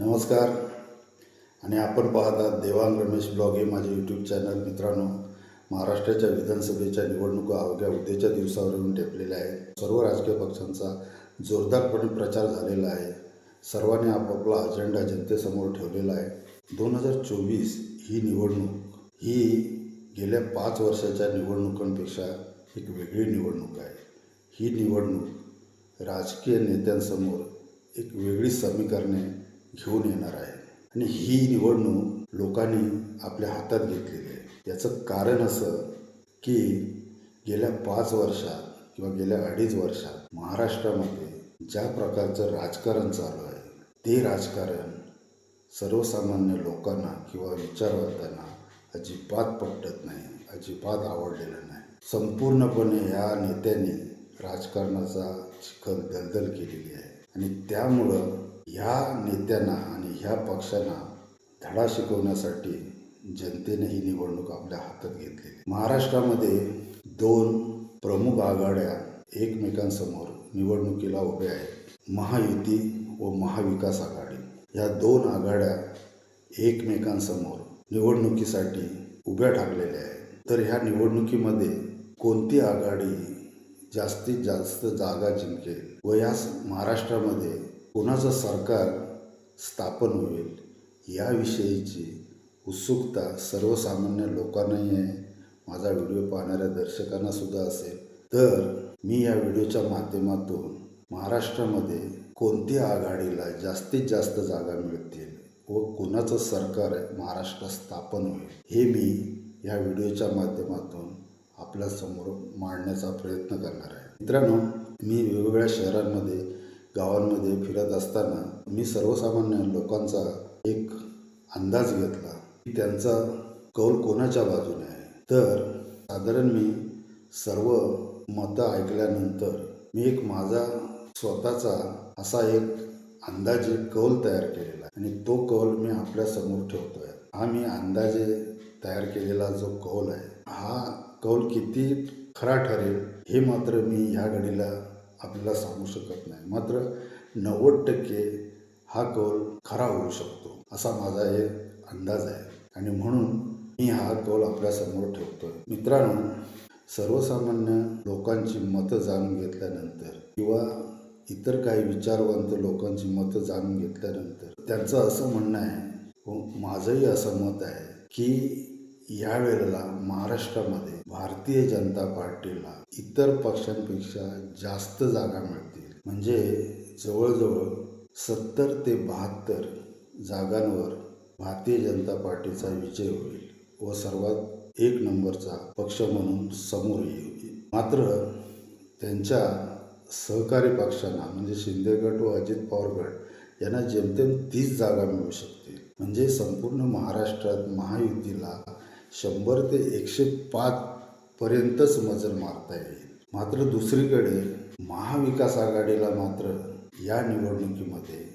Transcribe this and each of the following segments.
नमस्कार. आणि आपण पाहतात देवांग रमेश ब्लॉग हे माझे यूट्यूब चॅनल मित्रांनो महाराष्ट्राच्या विधानसभेच्या निवडणुका अवघ्या उद्याच्या दिवसावर येऊन टेपलेल्या आहेत. सर्व राजकीय पक्षांचा जोरदारपणे प्रचार झालेला आहे. सर्वांनी आपापला अजेंडा जनतेसमोर ठेवलेला आहे. दोन हजार चोवीस ही निवडणूक ही गेल्या पाच वर्षाच्या निवडणुकांपेक्षा एक वेगळी निवडणूक आहे. ही निवडणूक राजकीय नेत्यांसमोर एक वेगळी समीकरणे घेऊन येणार आहे. आणि ही निवडणूक लोकांनी आपल्या हातात घेतलेली आहे. याचं कारण असं की गेल्या पाच वर्षात किंवा गेल्या अडीच वर्षात महाराष्ट्रामध्ये ज्या प्रकारचं राजकारण चालू आहे ते राजकारण सर्वसामान्य लोकांना किंवा विचारवंतांना अजिबात पटत नाही अजिबात आवडलेलं नाही. संपूर्णपणे या नेत्यांनी राजकारणाचा चिखल दलदल केलेली आहे. आणि त्यामुळं ह्या नेत्यांना आणि ह्या पक्षांना धडा शिकवण्यासाठी जनतेने ही निवडणूक आपल्या हातात घेतलेली महाराष्ट्रामध्ये दोन प्रमुख आघाड्या एकमेकांसमोर निवडणुकीला उभ्या आहेत. महायुती व महाविकास आघाडी. या दोन आघाड्या एकमेकांसमोर निवडणुकीसाठी उभ्या ठाकलेल्या आहेत. तर ह्या निवडणुकीमध्ये कोणती आघाडी जास्तीत जास्त जागा जिंकेल व या महाराष्ट्रामध्ये कोणाचं सरकार स्थापन होईल याविषयीची उत्सुकता सर्वसामान्य लोकांनाही आहे. माझा व्हिडिओ पाहणाऱ्या दर्शकांना सुद्धा असेल. तर मी या व्हिडिओच्या माध्यमातून महाराष्ट्रामध्ये कोणत्या आघाडीला जास्तीत जास्त जागा मिळतील व कोणाचं सरकार महाराष्ट्रात स्थापन होईल हे मी या व्हिडिओच्या माध्यमातून आपल्यासमोर मांडण्याचा प्रयत्न करणार आहे. मित्रांनो मी वेगवेगळ्या शहरांमध्ये गावांमध्ये फिरत असताना मी सर्वसामान्य लोकांचा एक अंदाज घेतला की त्यांचा कौल कोणाच्या बाजूने आहे? तर साधारण मी सर्व मतं ऐकल्यानंतर मी एक माझा स्वतःचा असा एक अंदाजे कौल तयार केलेला आहे. आणि तो कौल मी आपल्यासमोर ठेवतो आहे हा मी अंदाजे तयार केलेला जो कौल आहे हा कौल किती खरा ठरेल हे मात्र मी ह्या घडीला आपल्याला सांगू शकत नाही. मात्र नव्वद टक्के हा कौल खरा होऊ शकतो असा माझा एक अंदाज आहे. आणि म्हणून मी हा कौल आपल्यासमोर ठेवतोय. मित्रांनो सर्वसामान्य लोकांची मतं जाणून घेतल्यानंतर किंवा इतर काही विचारवंत लोकांची मतं जाणून घेतल्यानंतर त्यांचं असं म्हणणं आहे हो, माझंही असं मत आहे की यावेळेला महाराष्ट्रामध्ये भारतीय जनता पार्टीला इतर पक्षांपेक्षा जास्त जागा मिळतील. म्हणजे जवळजवळ सत्तर ते बहात्तर जागांवर भारतीय जनता पार्टीचा विजय होईल व सर्वात एक नंबरचा पक्ष म्हणून समोर येईल. मात्र त्यांच्या सहकारी पक्षांना म्हणजे शिंदे गट व अजित पवार गट यांना जेमतेम तीस जागा मिळू शकतील. म्हणजे संपूर्ण महाराष्ट्रात महायुतीला शंभर ते एकशे पाच पर्यंतच मजल मारता येईल. मात्र दुसरीकडे महाविकास आघाडीला मात्र या निवडणुकीमध्ये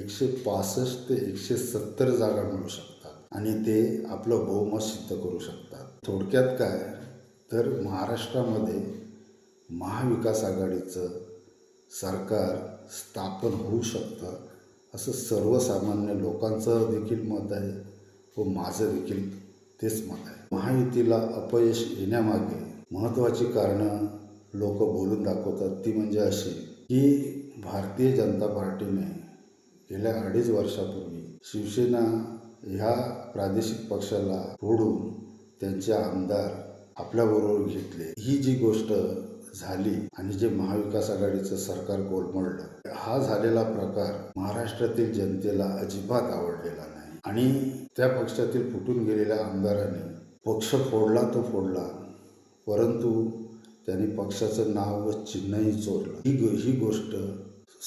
एकशे पासष्ट ते एकशे सत्तर जागा मिळू शकतात आणि ते आपलं बहुमत सिद्ध करू शकतात. थोडक्यात काय? तर महाराष्ट्रामध्ये महाविकास आघाडीचं सरकार स्थापन होऊ शकतं असं सर्वसामान्य लोकांचं देखील मत आहे व माझं देखील तेच मत आहे महायुतीला अपयश येण्यामागे महत्त्वाची कारणं लोक बोलून दाखवतात ती म्हणजे अशी की भारतीय जनता पार्टीने गेल्या अडीच वर्षापूर्वी शिवसेना ह्या प्रादेशिक पक्षाला फोडून त्यांचे आमदार आपल्याबरोबर घेतले. ही जी गोष्ट झाली आणि जे महाविकास आघाडीचं सरकार कोलमडलं हा झालेला प्रकार महाराष्ट्रातील जनतेला अजिबात आवडलेला नाही. आणि त्या पक्षातील फुटून गेलेल्या आमदारांनी पक्ष फोडला तो फोडला. परंतु त्यांनी पक्षाचं नाव व चिन्हही चोरलं. ही गो ही गोष्ट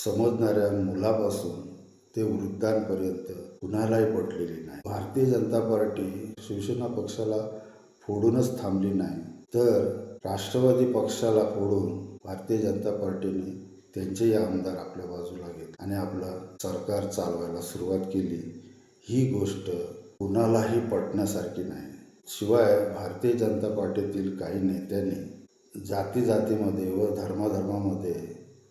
समजणाऱ्या मुलापासून ते वृद्धांपर्यंत कुणालाही पटलेली नाही. भारतीय जनता पार्टी शिवसेना पक्षाला फोडूनच थांबली नाही. तर राष्ट्रवादी पक्षाला फोडून भारतीय जनता पार्टीने त्यांचेही आमदार आपल्या बाजूला घेत आणि आपलं सरकार चालवायला सुरुवात केली. ही गोष्ट कुणालाही पटण्यासारखी नाही. शिवाय भारतीय जनता पार्टीतील काही नेत्यांनी जाती जातीमध्ये व धर्माधर्मामध्ये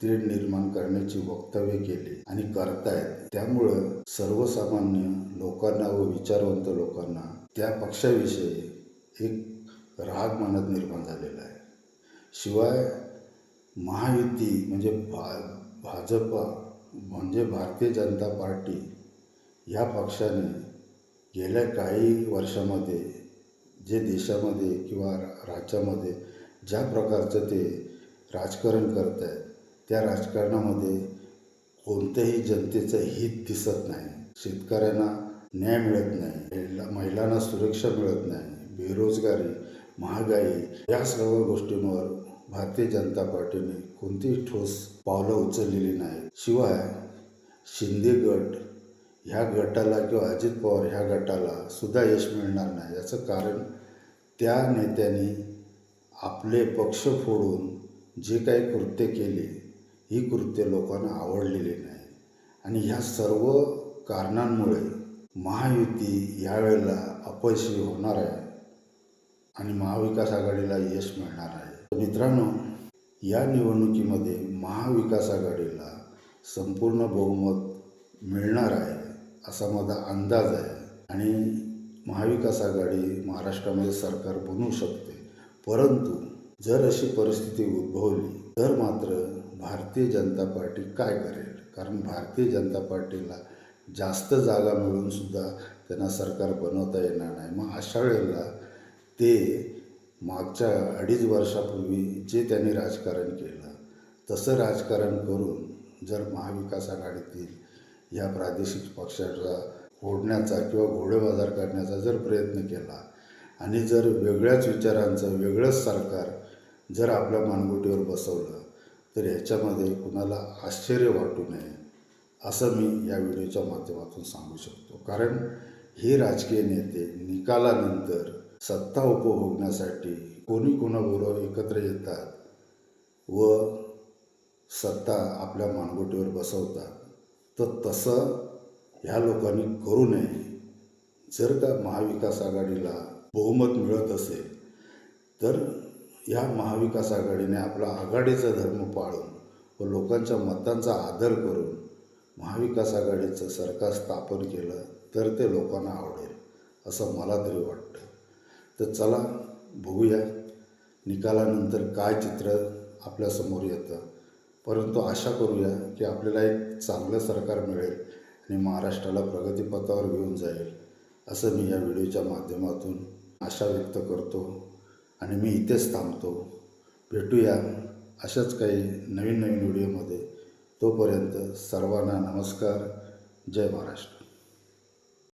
तीड निर्माण करण्याची वक्तव्य केली आणि करतायत. त्यामुळं सर्वसामान्य लोकांना व विचारवंत लोकांना त्या पक्षाविषयी एक राग मनात निर्माण झालेला आहे. शिवाय महायुती म्हणजे भा भाजपा म्हणजे भारतीय जनता पार्टी ह्या पक्षाने गेल्या काही वर्षामध्ये जे देशामध्ये किंवा राज्यामध्ये ज्या प्रकारचं ते राजकारण करत आहेत त्या राजकारणामध्ये कोणत्याही जनतेचं हित दिसत नाही. शेतकऱ्यांना न्याय मिळत नाही महिला महिलांना सुरक्षा मिळत नाही बेरोजगारी महागाई या सर्व गोष्टींवर भारतीय जनता पार्टीने कोणतीही ठोस पावलं उचललेली नाही शिवाय शिंदे गट ह्या गटाला किंवा अजित पवार ह्या गटाला सुद्धा यश मिळणार नाही. याचं कारण त्या नेत्यांनी आपले पक्ष फोडून जे काही कृत्य केले ही कृत्य लोकांना आवडलेली नाही. आणि ह्या सर्व कारणांमुळे महायुती यावेळेला अपयशी होणार आहे आणि महाविकास आघाडीला यश मिळणार आहे. तर मित्रांनो या निवडणुकीमध्ये महाविकास आघाडीला संपूर्ण बहुमत मिळणार आहे. असा माझा अंदाज आहे. आणि महाविकास आघाडी महाराष्ट्रामध्ये सरकार बनवू शकते. परंतु जर अशी परिस्थिती उद्भवली तर मात्र भारतीय जनता पार्टी काय करेल? कारण भारतीय जनता पार्टीला जास्त जागा मिळून सुद्धा त्यांना सरकार बनवता येणार नाही. मग अशा वेळेला ते मागच्या अडीच वर्षापूर्वी जे त्यांनी राजकारण केलं तसं राजकारण करून जर महाविकास आघाडीतील या प्रादेशिक पक्षाचा फोडण्याचा किंवा घोडेबाजार करण्याचा जर प्रयत्न केला आणि जर वेगळ्याच विचारांचं वेगळंच सरकार जर आपल्या मानगुटीवर बसवलं तर ह्याच्यामध्ये कुणाला आश्चर्य वाटू नये असं मी या व्हिडिओच्या माध्यमातून सांगू शकतो. कारण हे राजकीय नेते निकालानंतर सत्ता उपभोगण्यासाठी कोणी कोणाबरोबर एकत्र येतात व सत्ता आपल्या मानगुटीवर बसवतात तर तसं ह्या लोकांनी करू नये. जर का महाविकास आघाडीला बहुमत मिळत असेल तर ह्या महाविकास आघाडीने आपला आघाडीचा धर्म पाळून व लोकांच्या मतांचा आदर करून महाविकास आघाडीचं सरकार स्थापन केलं तर ते लोकांना आवडेल असं मला तरी वाटतं. तर चला बघूया निकालानंतर काय चित्र आपल्यासमोर येतं. परंतु आशा करूया की आपल्याला एक चांगलं सरकार मिळेल आणि महाराष्ट्राला प्रगतीपथावर घेऊन जाईल असं मी या व्हिडिओच्या माध्यमातून आशा व्यक्त करतो. आणि मी इथेच थांबतो. भेटूया अशाच काही नवीन नवीन व्हिडिओमध्ये. तोपर्यंत सर्वांना नमस्कार. जय महाराष्ट्र.